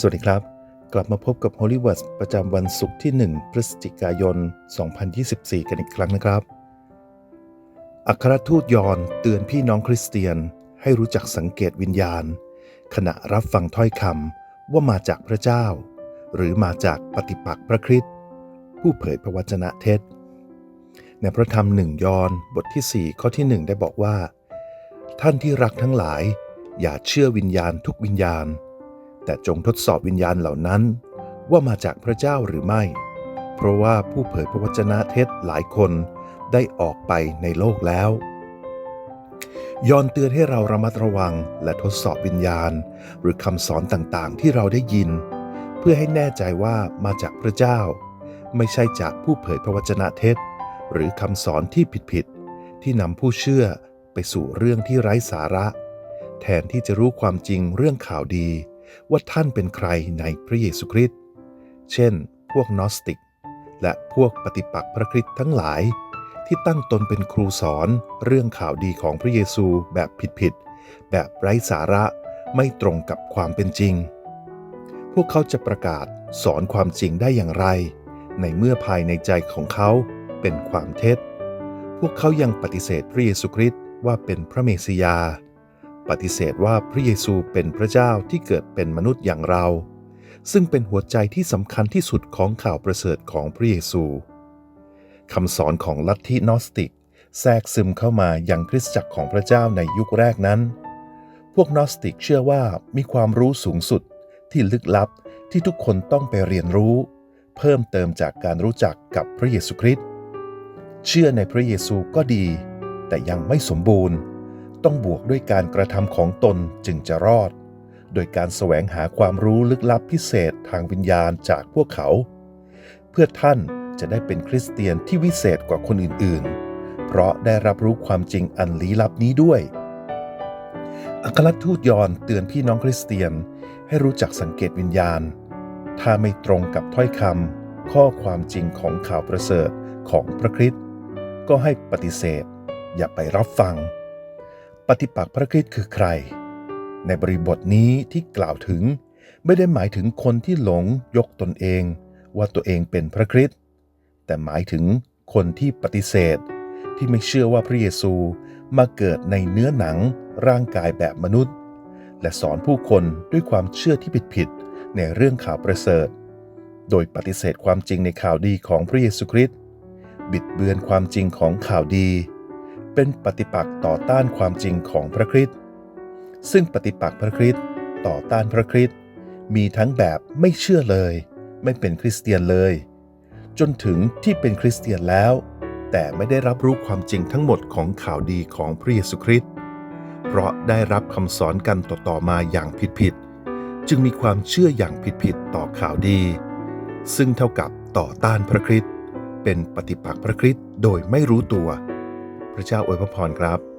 สวัสดีครับ กลับมาพบกับ Holy Words ประจำวันศุกร์ที่ 1 พฤศจิกายน 2024 กันอีกครั้งนะครับ อัครทูตยอนเตือนพี่น้องคริสเตียน ให้รู้จักสังเกตวิญญาณ ขณะรับฟังถ้อยคำว่ามาจากพระเจ้า หรือมาจากปฏิปักษ์พระคริสต์ผู้เผยพระวจนะเท็จในพระธรรมหนึ่งยอนบทที่ 4 ข้อที่ 1 ได้บอกว่า ท่านที่รักทั้งหลาย อย่าเชื่อวิญญาณทุกวิญญาณ แต่จงทดสอบวิญญาณเหล่านั้น ว่ามาจากพระเจ้าหรือไม่ เพราะว่าผู้เผยพระวจนะเท็จหลายคนได้ออกไปในโลกแล้ว ยอนเตือนให้เราระมัดระวังและทดสอบวิญญาณ หรือคำสอนต่างๆ ที่เราได้ยิน เพื่อให้แน่ใจว่ามาจากพระเจ้า ไม่ใช่จากผู้เผยพระวจนะเท็จหรือคำสอนที่ผิดๆที่นำผู้เชื่อไปสู่เรื่องที่ไร้สาระ แทนที่จะรู้ความจริงเรื่องข่าวดี ว่าท่านเป็นใครในพระเยซูคริสต์ เช่น พวกนอสติก และพวกปฏิปักษ์พระคริสต์ทั้งหลาย ที่ตั้งตนเป็นครูสอนเรื่องข่าวดีของพระเยซูแบบผิดๆ แบบไร้สาระไม่ตรงกับความเป็นจริง พวกเขาจะประกาศสอนความจริงได้อย่างไร ในเมื่อภายในใจของเขาเป็นความเท็จ พวกเขายังปฏิเสธพระเยซูคริสต์ว่าเป็นพระเมสสิยา ปฏิเสธว่าพระเยซูเป็นพระเจ้าที่เกิดเป็นมนุษย์อย่างเรา ซึ่งเป็นหัวใจที่สำคัญที่สุดของข่าวประเสริฐของพระเยซูคำสอนของลัทธินอสติก แทรกซึมเข้ามาอยังคริสตจักรของพระเจ้าในยุคแรกนั้น พวกนอสติกเชื่อว่ามีความรู้สูงสุดที่ลึกลับที่ทุกคนต้องไปเรียนรู้ เพิ่มเติมจากการรู้จักกับพระเยซูคริสต์เชื่อในพระเยซูก็ดี แต่ยังไม่สมบูรณ์ ต้องบวกด้วยการกระทำของตนจึงจะรอด โดยการแสวงหาความรู้ลึกลับพิเศษทางวิญญาณจากพวกเขา เพื่อท่านจะได้เป็นคริสเตียนที่วิเศษกว่าคนอื่นๆ เพราะได้รับรู้ความจริงอันลี้ลับนี้ด้วย อัครทูตยอนเตือนพี่น้องคริสเตียนให้รู้จักสังเกตวิญญาณ ถ้าไม่ตรงกับถ้อยคำข้อความจริงของข่าวประเสริฐของพระคริสต์ก็ให้ปฏิเสธ อย่าไปรับฟัง ปฏิปักษ์พระคริสต์คือใคร ในบริบทนี้ที่กล่าวถึงไม่ได้หมายถึงคนที่หลงยกตนเอง ว่าตัวเองเป็นพระคริสต์แต่หมายถึงคนที่ปฏิเสธ ที่ไม่เชื่อว่าพระเยซูมาเกิดในเนื้อหนังร่างกายแบบมนุษย์ และสอนผู้คนด้วยความเชื่อที่ผิดๆในเรื่องข่าวประเสริฐ โดยปฏิเสธความจริงในข่าวดีของพระเยซูคริสต์บิดเบือนความจริงของข่าวดี เป็นปฏิปักษ์ต่อต้านความจริงของพระคริสต์ซึ่งปฏิปักษ์พระคริสต์ต่อต้านพระคริสต์มีทั้งแบบไม่เชื่อเลย ไม่เป็นคริสเตียนเลย จนถึงที่เป็นคริสเตียนแล้ว แต่ไม่ได้รับรู้ความจริงทั้งหมดของข่าวดีของพระเยซูคริสต์เพราะได้รับคำสอนกันต่อๆมาอย่างผิดๆจึงมีความเชื่ออย่างผิดๆต่อข่าวดี ซึ่งเท่ากับต่อต้านพระคริสต์เป็นปฏิปักษ์พระคริสต์โดยไม่รู้ตัว ระเจ้าอวยพระพรครับ